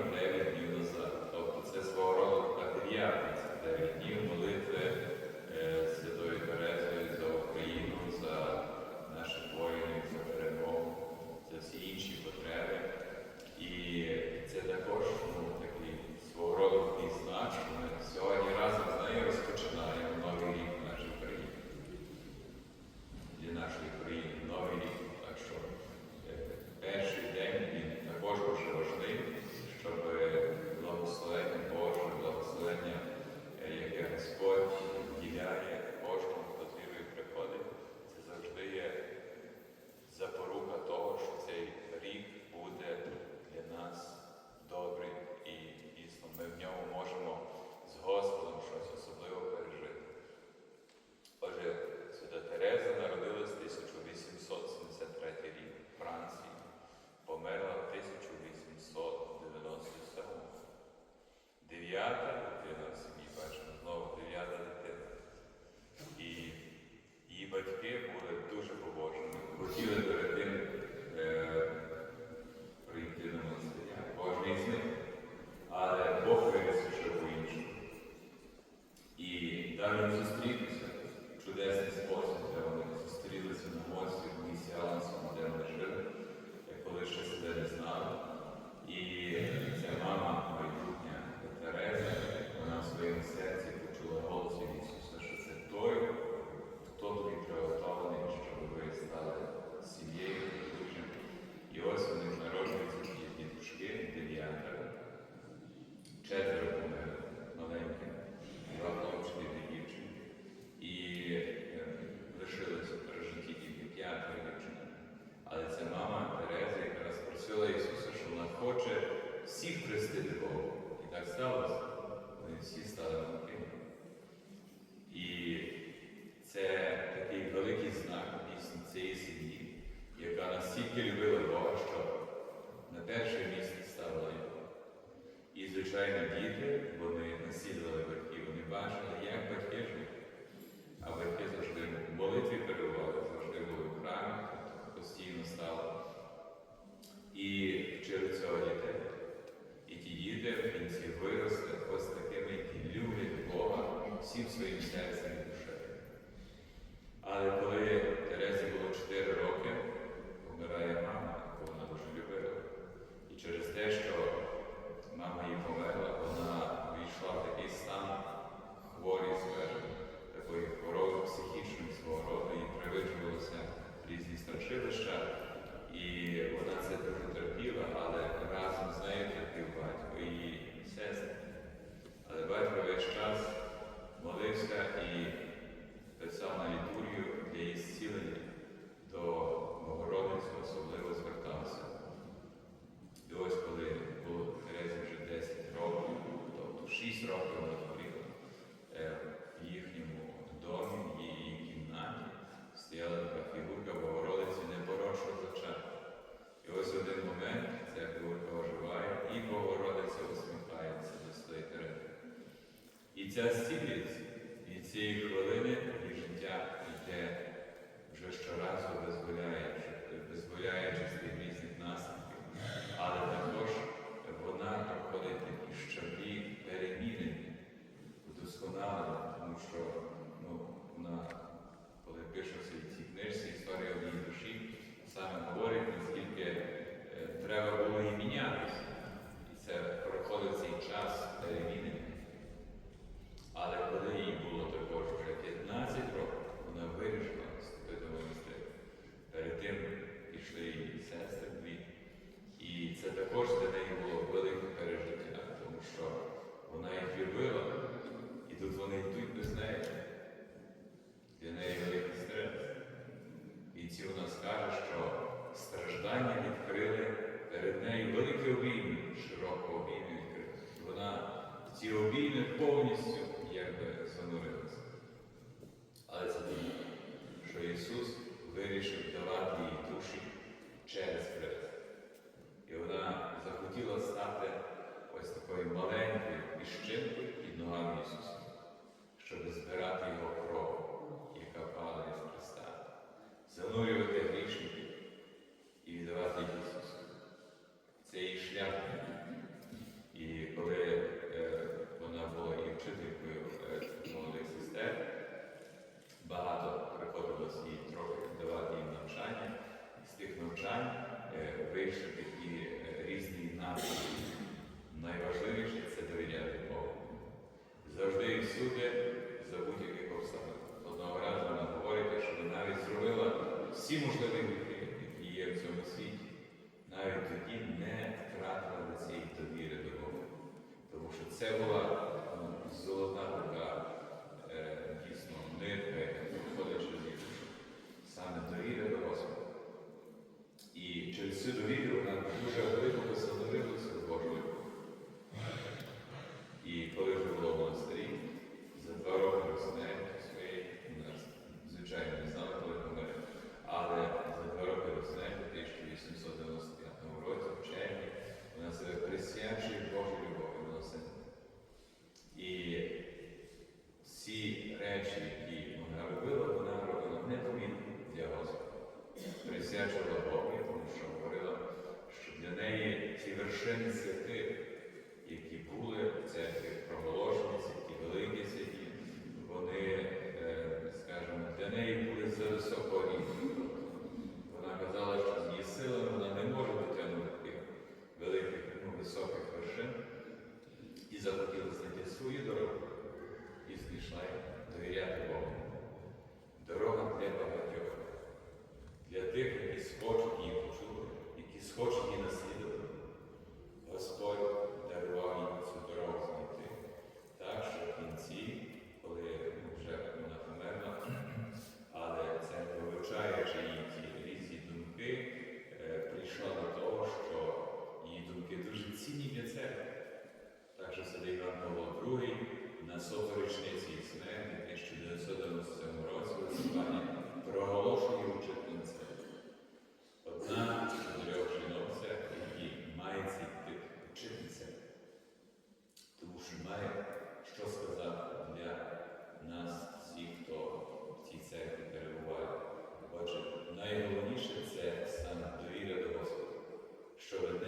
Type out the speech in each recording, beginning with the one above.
differently діти, вони наслідували батьки, вони бачили, як батьки живуть. А батьки завжди в молитві перебували, завжди були в храмі, тобто постійно стало. І вчили цього дітей. І ті діти в кінці виросли ось такими, які люблять Бога всім своїм серцем. just вирішити і е, різні напрямки. Найважливіше це довіряти Богу. Завжди і всюди, за будь-яких обставин. Одного разу вона говорить, що вона навіть зробила всі можливі вихи, які є в цьому світі, навіть тоді не втратила цієї довіри до Бога. Тому що це була. через всю довір'ю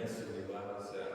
не сумнівалися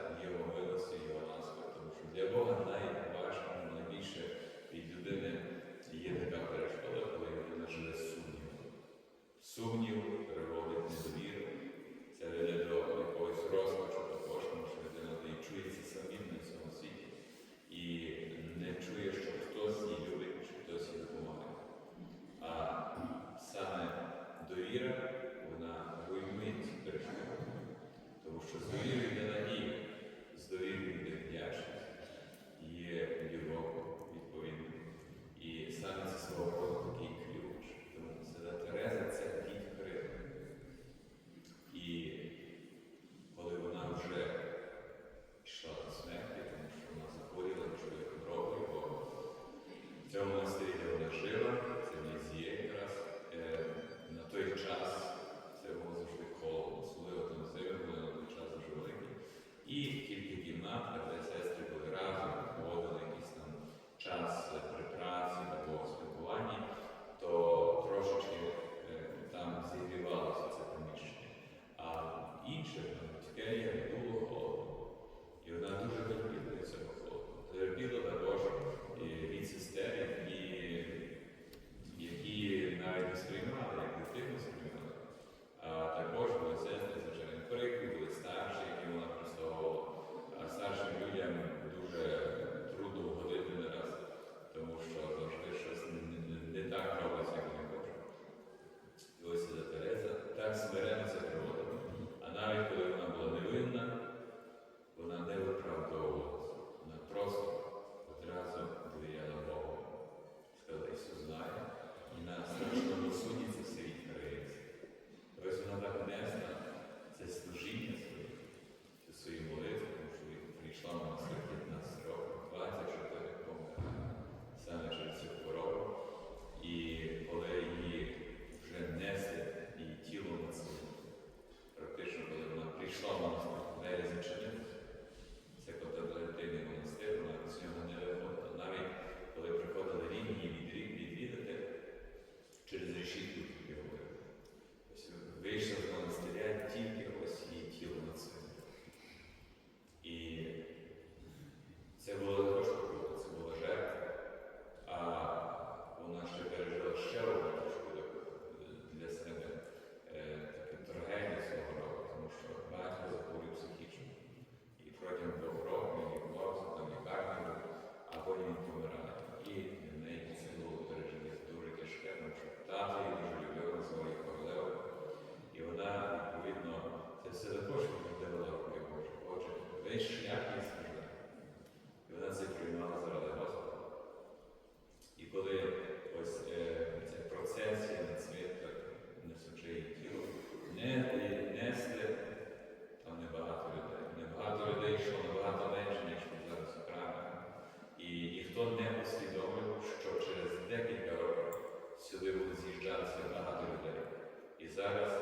зараз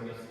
Gracias.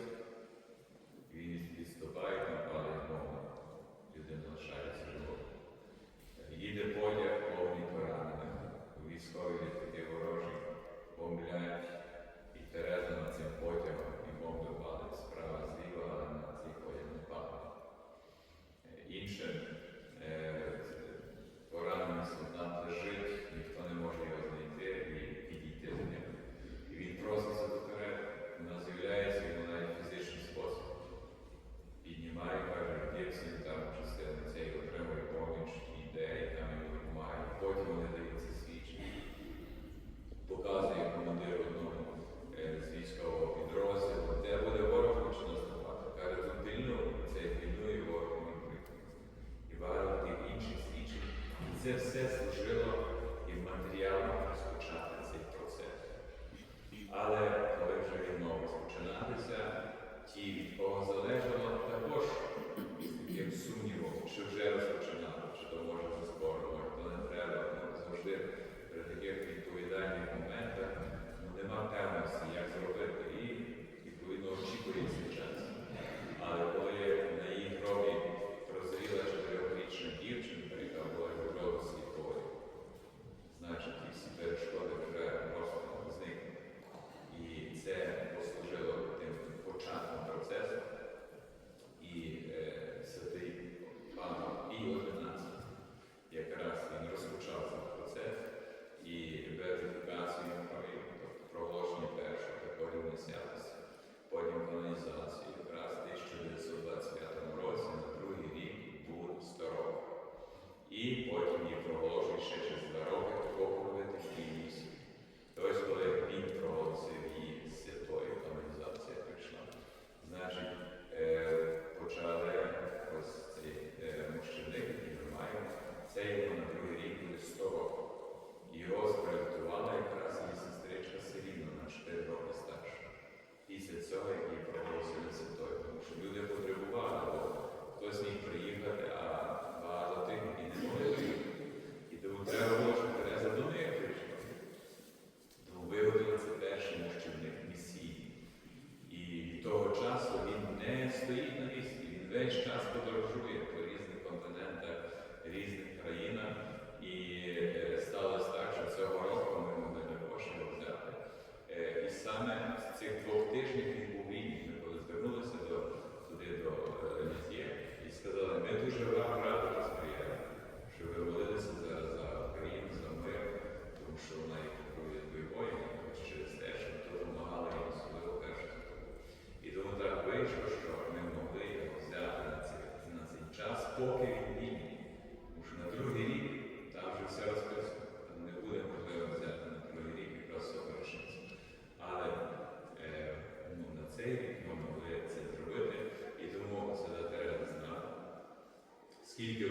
скільки